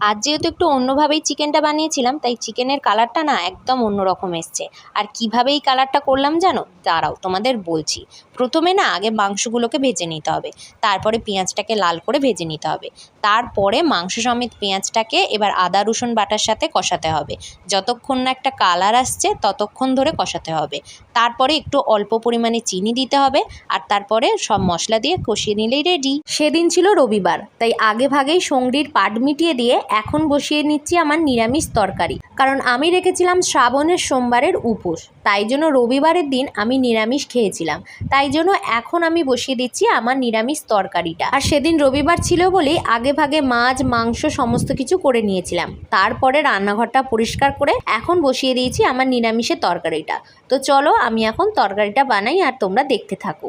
আজ যেহেতু একটু অন্যভাবেই চিকেনটা বানিয়েছিলাম, তাই চিকেনের কালারটা না একদম অন্যরকম এসছে। আর কীভাবে এই কালারটা করলাম জানো? দাঁড়াও, তোমাদের বলছি। প্রথমে না আগে মাংসগুলোকে ভেজে নিতে হবে। তারপরে পেঁয়াজটাকে লাল করে ভেজে নিতে হবে। তারপরে মাংস সমেত পেঁয়াজটাকে এবার আদা, রসুন বাটার সাথে কষাতে হবে। যতক্ষণ না একটা কালার আসছে, ততক্ষণ ধরে কষাতে হবে। তারপরে একটু অল্প পরিমাণে চিনি দিতে হবে আর তারপরে সব মশলা দিয়ে কষিয়ে নিলেই রেডি সেদিন ছিল রবিবার, তাই আগে ভাগেই সঙ্গীর পাট মিটিয়ে দিয়ে এখন বসিয়ে নিচ্ছি আমার নিরামিষ তরকারি। কারণ আমি রেখেছিলাম শ্রাবণের সোমবারের উপোস। তাই জন্য রবিবারের দিন আমি নিরামিষ খেয়েছিলাম। তাই জন্য এখন আমি বসিয়ে দিচ্ছি আমার নিরামিষ তরকারিটা। আর সেদিন রবিবার ছিল বলেই আগে ভাগে মাছ, মাংস সমস্ত কিছু করে নিয়েছিলাম। তারপরে রান্নাঘরটা পরিষ্কার করে এখন বসিয়ে দিয়েছি আমার নিরামিষের তরকারিটা। তো চলো আমি এখন তরকারিটা বানাই আর তোমরা দেখতে থাকো।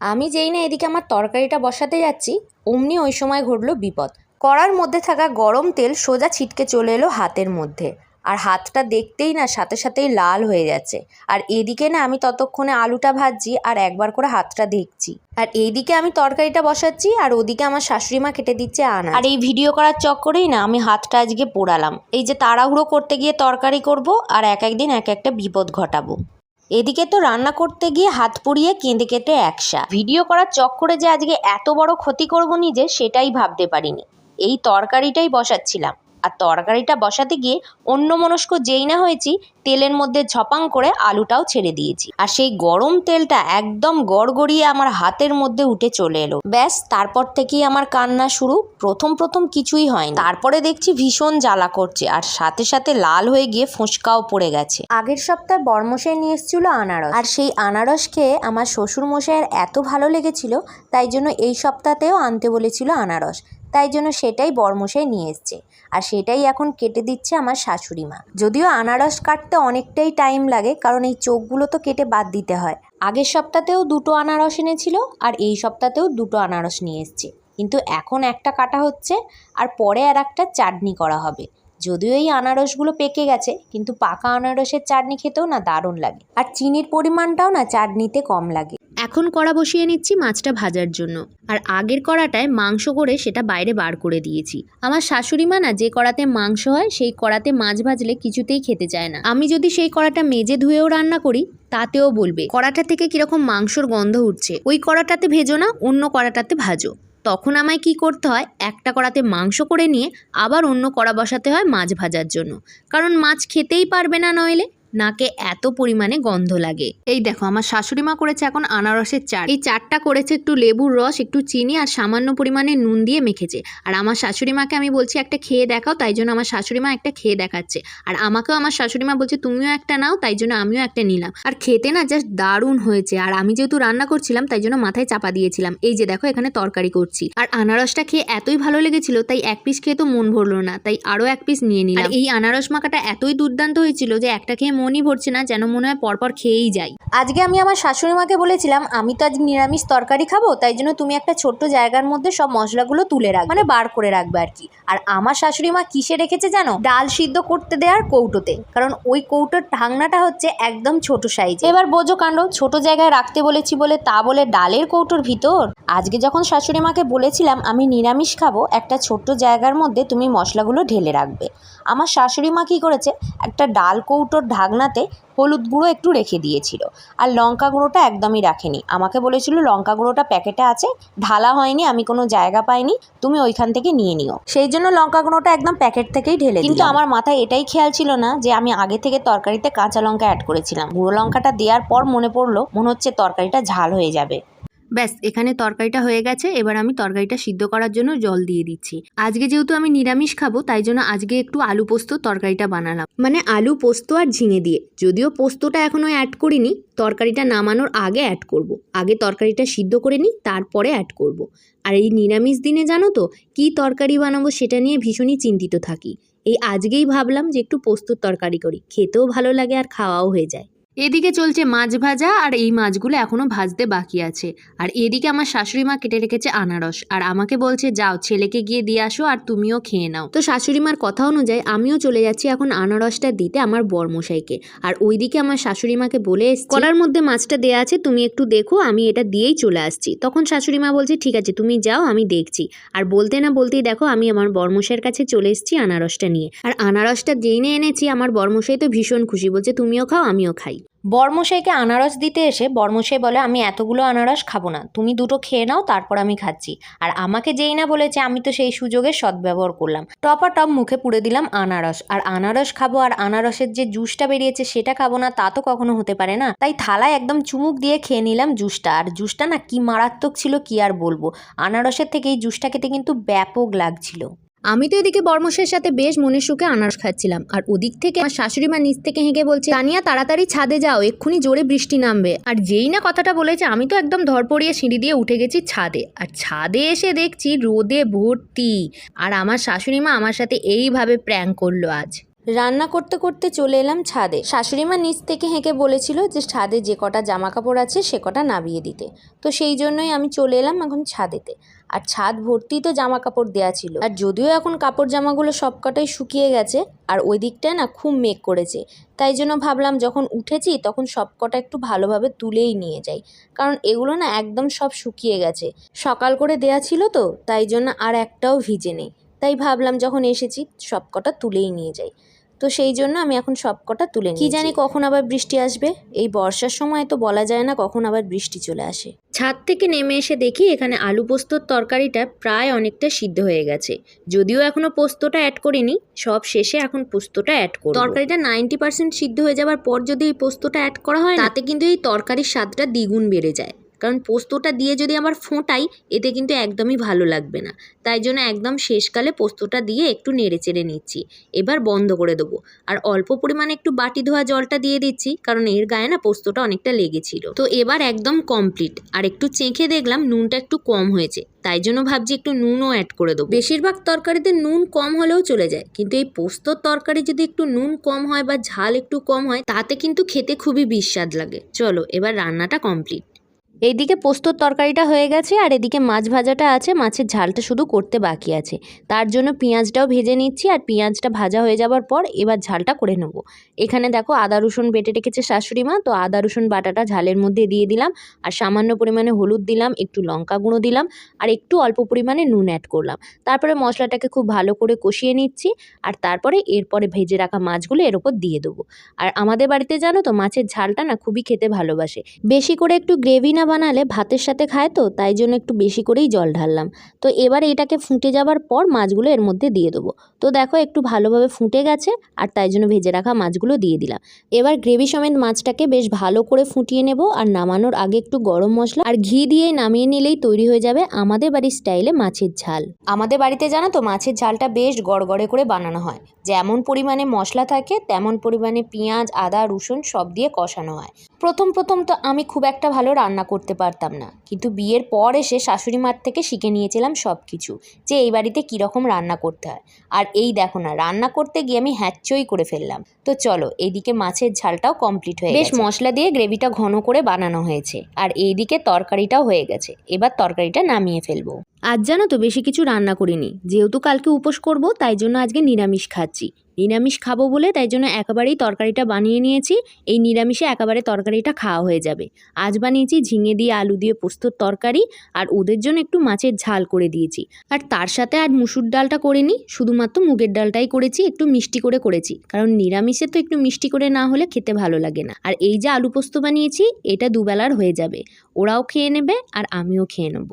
আমি যেই না এদিকে আমার তরকারিটা বসাতে যাচ্ছি, অমনি ওই সময় ঘটলো বিপদ। কড়ার মধ্যে থাকা গরম তেল সোজা ছিটকে চলে এলো হাতের মধ্যে। আর হাতটা দেখতেই না সাথে সাথেই লাল হয়ে যাচ্ছে। আর এদিকে না আমি ততক্ষণে আলুটা ভাজছি আর একবার করে হাতটা দেখছি। আর এইদিকে আমি তরকারিটা বসাচ্ছি আর ওদিকে আমার শাশুড়ি মা কেটে দিচ্ছে আনা আর এই ভিডিও করার চক্করেই না আমি হাতটা আজকে পোড়ালাম। এই যে তাড়াহুড়ো করতে গিয়ে তরকারি করব আর এক একদিন এক একটা বিপদ ঘটাবো। এদিকে তো রান্না করতে গিয়ে হাত পুড়িয়ে কেঁদে কেটে একসা। ভিডিও করার চক্করে যে আজকে এত বড় ক্ষতি করব নিজে, সেটাই ভাবতে পারিনি। এই তরকারিটাই বসাচ্ছিলাম। আর তরকারিটা বসাতে গিয়ে অন্য মনস্ক যেই না হয়েছি, তেলের মধ্যে ঝপাং করে আলুটাও ছেড়ে দিয়েছি। আর সেই গরম তেলটা একদম গড়গড়িয়ে আমার হাতের মধ্যে উঠে চলে এলো। ব্যাস, তারপর থেকেই আমার কান্না শুরু। প্রথম প্রথম কিছুই হয়নি। তারপরে দেখছি ভীষণ জ্বালা করছে। আর সাথে সাথে লাল হয়ে গিয়ে ফোঁসকাও পড়ে গেছে। আগের সপ্তাহে বর্মশাই নিয়ে এসেছিল আনারস। আর সেই আনারস খেয়ে আমার শ্বশুর মশাইয়ের এত ভালো লেগেছিল, তাই জন্য এই সপ্তাহতেও আনতে বলেছিল আনারস। তাই জন্য সেটাই বরমশাই নিয়ে এসছে। আর সেটাই এখন কেটে দিচ্ছে আমার শাশুড়ি মা। যদিও আনারস কাটতে অনেকটাই টাইম লাগে, কারণ এই চোখগুলো তো কেটে বাদ দিতে হয়। আগের সপ্তাহতেও দুটো আনারস এনেছিল, আর এই সপ্তাহতেও দুটো আনারস নিয়ে এসছে। কিন্তু এখন একটা কাটা হচ্ছে, আর পরে আর একটা চাটনি করা হবে। যদিও এই আনারসগুলো পেকে গেছে, কিন্তু পাকা আনারসের চাটনি খেতেও না দারুণ লাগে। আর চিনির পরিমাণটাও না চাটনিতে কম লাগে। এখন কড়া বসিয়ে নিচ্ছি মাছটা ভাজার জন্য। আর আগের কড়াটায় মাংস করে সেটা বাইরে বার করে দিয়েছি। আমার শাশুড়ি মা না যে কড়াতে মাংস হয়, সেই কড়াতে মাছ ভাজলে কিছুতেই খেতে চায় না। আমি যদি সেই কড়াটা মেজে ধুয়েও রান্না করি, তাতেও বলবে, কড়াটা থেকে কীরকম মাংসর গন্ধ উঠছে। ওই কড়াটাতে ভেজো না, অন্য কড়াটাতে ভাজো। তখন আমায় কি করতে হয়, একটা কড়াতে মাংস করে নিয়ে আবার অন্য কড়া বসাতে হয় মাছ ভাজার জন্য। কারণ মাছ খেতেই পারবে না নইলে। নাকে এত পরিমাণে গন্ধ লাগে। এই দেখো, আমার শাশুড়ি মা করেছে এখন আনারসের চাট। এই চাটটা করেছে একটু লেবুর রস, একটু চিনি আর সামান্য পরিমাণে নুন দিয়ে মেখেছে। আর আমার শাশুড়ি মাকে আমি বলছি, একটা খেয়ে দেখাও। তাই জন্য আমার শাশুড়ি মা একটা খেয়ে দেখাচ্ছে। আর আমাকেও আমার শাশুড়ি মা বলছে, তুমিও একটা নাও। তাই জন্য আমিও একটা নিলাম। আর খেতে না জাস্ট দারুণ হয়েছে। আর আমি যেহেতু রান্না করছিলাম, তাই জন্য মাথায় চাপা দিয়েছিলাম। এই যে দেখো, এখানে তরকারি করছি। আর আনারসটা খেয়ে এতই ভালো লেগেছিল, তাই এক পিস খেয়ে তো মন ভরলো না। তাই আরও এক পিস নিয়ে নিলাম। এই আনারস মাখাটা এতই দুর্দান্ত হয়েছিল যে একটা খেয়ে মনই ভরছে না, যেন মনে হয় পরপর খেয়েই যাই। আজকে আমি আমার শাশুড়ি মাকে বলেছিলাম, আমি তো আজ নিরামিষ তরকারি খাব, তাই জন্য তুমি একটা ছোট্ট জায়গার মধ্যে সব মশলাগুলো তুলে রাখ মানে বার করে রাখবে আর কি। আর আমার শাশুড়ি মা কিসে রেখেছে জানো? ডাল সিদ্ধ করতে দেওয়ার কৌটোতে, কারণ ওই কৌটোর ঢাকনাটা হচ্ছে একদম ছোট সাইজ এবার বোঝো কাণ্ড, ছোট জায়গায় রাখতে বলেছি বলে তা বলে ডালের কৌটোর ভিতর? আজকে যখন শাশুড়ি মাকে বলেছিলাম, আমি নিরামিষ খাব, একটা ছোট্ট জায়গার মধ্যে তুমি মশলাগুলো ঢেলে রাখবে। আমার শাশুড়ি মা কী করেছে, একটা ডাল কৌটোর ঢাকনাতে হলুদ গুঁড়ো একটু রেখে দিয়েছিল। আর লঙ্কা গুঁড়োটা একদমই রাখেনি। আমাকে বলেছিল, লঙ্কা গুঁড়োটা প্যাকেটে আছে, ঢালা হয়নি, আমি কোনো জায়গা পাইনি, তুমি ওইখান থেকে নিয়ে নিও। সেই জন্য লঙ্কা গুঁড়োটা একদম প্যাকেট থেকেই ঢেলে কিন্তু আমার মাথায় এটাই খেয়াল ছিল না যে আমি আগে থেকে তরকারিতে কাঁচা লঙ্কা অ্যাড করেছিলাম। গুঁড়ো লঙ্কাটা দেওয়ার পর মনে পড়ল, মনে হচ্ছে তরকারিটা ঝাল হয়ে যাবে। ব্যাস, এখানে তরকারিটা হয়ে গেছে, এবার আমি তরকারিটা সিদ্ধ করার জন্য জল দিয়ে দিচ্ছি। আজকে যেহেতু আমি নিরামিষ খাব, তাই জন্য আজকে একটু আলু পোস্ত তরকারিটা বানালাম। মানে আলু পোস্ত আর ঝিঙে দিয়ে। যদিও পোস্তটা এখনও অ্যাড করিনি, তরকারিটা নামানোর আগে অ্যাড করব। আগে তরকারিটা সিদ্ধ করে নিই, তারপরে অ্যাড করব। আর এই নিরামিষ দিনে জানো তো, কী তরকারি বানাবো সেটা নিয়ে ভীষণই চিন্তিত থাকি। এই আজকেই ভাবলাম যে একটু পোস্তর তরকারি করি। খেতেও ভালো লাগে আর খাওয়াও হয়ে যায়। এদিকে চলছে মাছ ভাজা আর এই মাছগুলো এখনও ভাজতে বাকি আছে। আর এদিকে আমার শাশুড়ি মা কেটে রেখেছে আনারস। আর আমাকে বলছে, যাও, ছেলেকে গিয়ে দিয়ে আসো আর তুমিও খেয়ে নাও। তো শাশুড়ি মার কথা অনুযায়ী আমিও চলে যাচ্ছি এখন আনারসটা দিতে আমার বরমশাইকে। আর ওইদিকে আমার শাশুড়ি মাকে বলে কড়ার মধ্যে মাছটা দেয়া আছে, তুমি একটু দেখো, আমি এটা দিয়েই চলে আসছি। তখন শাশুড়ি মা বলছে, ঠিক আছে, তুমি যাও, আমি দেখছি। আর বলতে না বলতেই দেখো, আমি আমার বরমশাইয়ের কাছে চলে এসেছি আনারসটা নিয়ে। আর আনারসটা জেনে এনেছি, আমার বরমশাই তো ভীষণ খুশি, বলছে, তুমিও খাও, আমিও খাই। বর্মশাইকে আনারস দিতে এসে বর্মশাই বলে, আমি এতগুলো আনারস খাব না। তুমি দুটো খেয়ে নাও, তারপর আমি খাচ্ছি। আর আমাকে যেই না বলেছে, আমি তো সেই সুযোগের সদ্ব্যবহার করলাম। টপা টপ মুখে পুড়ে দিলাম আনারস। আর আনারস খাব আর আনারসের যে জুসটা বেরিয়েছে, সেটা খাব না, তা তো কখনো হতে পারে না। তাই থালায় একদম চুমুক দিয়ে খেয়ে নিলাম জুসটা। আর জুসটা না কি মারাত্মক ছিল, কি আর বলব? আনারসের থেকে এই জুসটা খেতে কিন্তু ব্যাপক লাগছিল। আমি তো এদিকে বর্মশের সাথে বেশ মনের সুখে আনারস খাচ্ছিলাম। আর ওদিক থেকে আমার শাশুড়ি মা নিচ থেকে হেঁকে বলছে, তানিয়া, তাড়াতাড়ি ছাদে যাও, এক্ষুনি জোরে বৃষ্টি নামবে। আর যেই না কথাটা বলেছে, আমি তো একদম ধর পড়িয়ে সিঁড়ি দিয়ে উঠে গেছি ছাদে। আর ছাদে এসে দেখছি রোদে ভর্তি। আর আমার শাশুড়ি মা আমার সাথে এইভাবে প্র্যাঙ্ক করল আজ। রান্না করতে করতে চলে এলাম ছাদে। শাশুড়ি মা নিচ থেকে হেঁকে বলেছিল যে, ছাদে যে কটা জামা কাপড় আছে, সে কটা নাবিয়ে দিতে। তো সেই জন্যই আমি চলে এলাম এখন ছাদেতে। আর ছাদ ভর্তি তো জামা কাপড় দেওয়া ছিল। আর যদিও এখন কাপড় জামাগুলো সব কটাই শুকিয়ে গেছে, আর ওই দিকটায় না খুব মেঘ করেছে, তাই জন্য ভাবলাম যখন উঠেছি তখন সব কটা একটু ভালোভাবে তুলেই নিয়ে যাই। কারণ এগুলো না একদম সব শুকিয়ে গেছে। সকাল করে দেয়া ছিল তো, তাই জন্য আর একটাও ভিজে নেই। তাই ভাবলাম যখন এসেছি সব কটা তুলেই নিয়ে যাই। তো সেই জন্য আমি এখন সব কটা তুলে কি জানি কখন আবার বৃষ্টি আসবে? এই বর্ষার সময় তো বলা যায় না কখন আবার বৃষ্টি চলে আসে। ছাদ থেকে নেমে এসে দেখি এখানে আলু পোস্তর তরকারিটা প্রায় অনেকটা সিদ্ধ হয়ে গেছে। যদিও এখনও পোস্তটা অ্যাড করিনি সব শেষে এখন পোস্তটা অ্যাড করব। তরকারিটা নাইনটি পার্সেন্ট সিদ্ধ হয়ে যাবার পর যদি এই পোস্তটা অ্যাড করা হয় তাতে কিন্তু এই তরকারির স্বাদটা দ্বিগুণ বেড়ে যায়। কারণ পোস্তটা দিয়ে যদি আবার ফোঁটাই, এতে কিন্তু একদমই ভালো লাগবে না। তাই জন্য একদম শেষকালে পোস্তটা দিয়ে একটু নেড়ে চেড়ে নিচ্ছি। এবার বন্ধ করে দেবো। আর অল্প পরিমাণে একটু বাটি ধোয়া জলটা দিয়ে দিচ্ছি, কারণ এর গায়ে না পোস্তটা অনেকটা লেগেছিল। তো এবার একদম কমপ্লিট আর একটু চেখে দেখলাম নুনটা একটু কম হয়েছে। তাই জন্য ভাবছি একটু নুনও অ্যাড করে দেবো। বেশিরভাগ তরকারিতে নুন কম হলেও চলে যায়। কিন্তু এই পোস্তর তরকারি যদি একটু নুন কম হয় বা ঝাল একটু কম হয়, তাতে কিন্তু খেতে খুবই বিস্বাদ লাগে। চলো, এবার রান্নাটা কমপ্লিট এইদিকে পোস্তর তরকারিটা হয়ে গেছে আর এদিকে মাছ ভাজাটা আছে, মাছের ঝালটা শুধু করতে বাকি আছে। তার জন্য পেঁয়াজটাও ভেজে নিচ্ছি আর পেঁয়াজটা ভাজা হয়ে যাবার পর এবার ঝালটা করে নেব। এখানে দেখো আদা, রসুন বেটে রেখেছে শাশুড়ি মা, তো আদা, রসুন, বাটাটা ঝালের মধ্যে দিয়ে দিলাম। আর সামান্য পরিমাণে হলুদ দিলাম, একটু লঙ্কা গুঁড়ো দিলাম আর একটু অল্প পরিমাণে নুন অ্যাড করলাম। তারপরে মশলাটাকে খুব ভালো করে কষিয়ে নিচ্ছি আর তারপরে এরপরে ভেজে রাখা মাছগুলো এর ওপর দিয়ে দেবো। আর আমাদের বাড়িতে জানো তো মাছের ঝালটা না খুবই খেতে ভালোবাসে। বেশি করে একটু গ্রেভি না বানালে ভাতের সাথে খায় তো, তাই জন্য একটু বেশি করেই জল ঢাললাম। তো এবার এটাকে ফুটে যাবার পর মাছগুলো এর মধ্যে দিয়ে দেবো। তো দেখো একটু ভালোভাবে ফুটে গেছে, আর তাই জন্য ভেজে রাখা মাছগুলো দিয়ে দিলাম। এবার গ্রেভি সমেত মাছটাকে বেশ ভালো করে ফুটিয়ে নেব, আর নামানোর আগে একটু গরম মশলা আর ঘি দিয়ে নামিয়ে নিলেই তৈরি হয়ে যাবে আমাদের বাড়ির স্টাইলে মাছের ঝাল। আমাদের বাড়িতে জানো তো, মাছের ঝালটা বেশ গড়গড়ে করে বানানো হয়। যেমন পরিমাণে মশলা থাকে, তেমন পরিমাণে পেঁয়াজ, আদা, রসুন সব দিয়ে কষানো হয়। প্রথম প্রথম তো আমি খুব একটা ভালো রান্না করতে পারতাম না। কিন্তু বিয়ের পর এসে শাশুড়ি মার থেকে শিখে নিয়েছিলাম সব কিছু যে এই বাড়িতে কীরকম রান্না করতে হয়। আর এই দেখো না রান্না করতে গিয়ে আমি হ্যাচ্চই করে ফেললাম। তো চলো এইদিকে মাছের ঝালটাও কমপ্লিট হয়ে বেশ মশলা দিয়ে গ্রেভিটা ঘন করে বানানো হয়েছে। আর এইদিকে তরকারিটাও হয়ে গেছে। এবার তরকারিটা নামিয়ে ফেলব। আজ জানো তো বেশি কিছু রান্না করিনি। যেহেতু কালকে উপোস করব তাই জন্য আজকে নিরামিষ খাচ্ছি। নিরামিষ খাব বলে, তাই জন্য একেবারেই তরকারিটা বানিয়ে নিয়েছি। এই নিরামিষে একেবারে তরকারিটা খাওয়া হয়ে যাবে। আজ বানিয়েছি ঝিঙে দিয়ে আলু দিয়ে পোস্তর তরকারি আর ওদের জন্য একটু মাছের ঝাল করে দিয়েছি। আর তার সাথে আর মুসুর ডালটা করিনি শুধুমাত্র মুগের ডালটাই করেছি, একটু মিষ্টি করে করেছি। কারণ নিরামিষে তো একটু মিষ্টি করে না হলে খেতে ভালো লাগে না। আর এই যে আলু পোস্ত বানিয়েছি, এটা দুবেলার হয়ে যাবে। ওরাও খেয়ে নেবে আর আমিও খেয়ে নেব।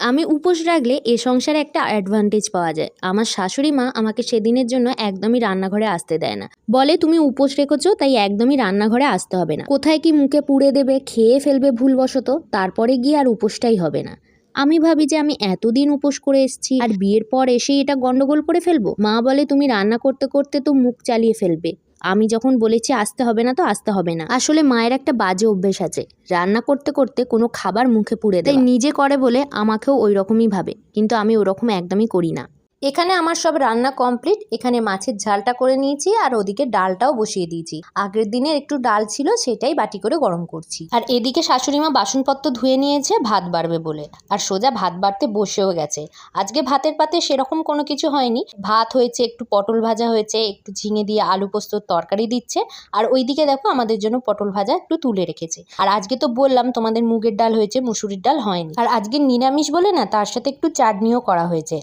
আমি উপোস রাখলে এ সংসারে একটা অ্যাডভান্টেজ পাওয়া যায়। আমার শাশুড়ি মা আমাকে সেদিনের জন্য একদমই রান্নাঘরে আসতে দেয় না। বলে, তুমি উপোস রেখেছো, তাই একদমই রান্নাঘরে আসতে হবে না। কোথায় কি মুখে পুড়ে দেবে, খেয়ে ফেলবে ভুলবশত, তারপরে গিয়ে আর উপোসটাই হবে না। আমি ভাবি যে আমি এতদিন উপোস করে এসেছি, আর বিয়ের পর এসেই এটা গন্ডগোল করে ফেলব? মা বলে, তুমি রান্না করতে করতে তো মুখ চালিয়ে ফেলবে। আমি যখন বলেছি আসতে হবে না তো আসতে হবে না। আসলে মায়ের একটা বাজে অভ্যেস আছে। রান্না করতে করতে কোনো খাবার মুখে পুড়ে দেয়। নিজে করে বলে আমাকেও ওই রকমই ভাবে। কিন্তু আমি ওরকম একদমই করি না। এখানে আমার সব রান্না কমপ্লিট। এখানে মাছের ঝালটা করে নিয়েছি আর ওদিকে ডালটাও বসিয়ে দিয়েছি। আগের দিনের একটু ডাল ছিল, সেটাই বাটি করে গরম করছি। আর এদিকে শাশুড়ি মা বাসনপত্র ধুয়ে নিয়েছে, ভাত বাড়বে বলে। আর সোজা ভাত বাড়তে বসেও গেছে। আজকে ভাতের পাতে সেরকম কোনো কিছু হয়নি। ভাত হয়েছে, একটু পটল ভাজা হয়েছে, একটু ঝিঙে দিয়ে আলু পোস্তর তরকারি দিচ্ছে। আর ওইদিকে দেখো আমাদের জন্য পটল ভাজা একটু তুলে রেখেছে। আর আজকে তো বললাম তোমাদের মুগের ডাল হয়েছে, মুসুরির ডাল হয়নি। আর আজকে নিরামিষ বলে না, তার সাথে একটু চাটনিও করা হয়েছে।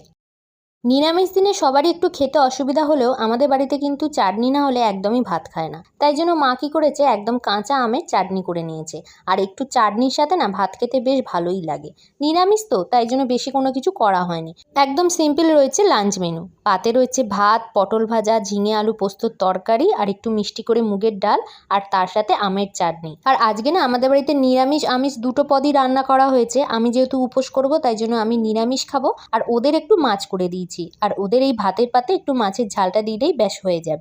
নিরামিষ দিনে সবারই একটু খেতে অসুবিধা হলেও আমাদের বাড়িতে কিন্তু চাটনি না হলে একদমই ভাত খায় না। তাই জন্য মা কী করেছে, একদম কাঁচা আমের চাটনি করে নিয়েছে। আর একটু চাটনির সাথে না ভাত খেতে বেশ ভালোই লাগে। নিরামিষ তো, তাই জন্য বেশি কোনো কিছু করা হয়নি। একদম সিম্পল রয়েছে লাঞ্চ মেনু পাতে রয়েছে ভাত, পটল ভাজা, ঝিঙে আলু পোস্তর তরকারি আর একটু মিষ্টি করে মুগের ডাল আর তার সাথে আমের চাটনি। আর আজকে না আমাদের বাড়িতে নিরামিষ আমিষ দুটো পদই রান্না করা হয়েছে। আমি যেহেতু উপোস করব, তাই জন্য আমি নিরামিষ খাব। আর ওদের একটু মাছ করে দিয়েছি। আর ওদের এই ভাতের পাতে একটু মাছের ঝালটা দিলেই ব্যাস হয়ে যাবে।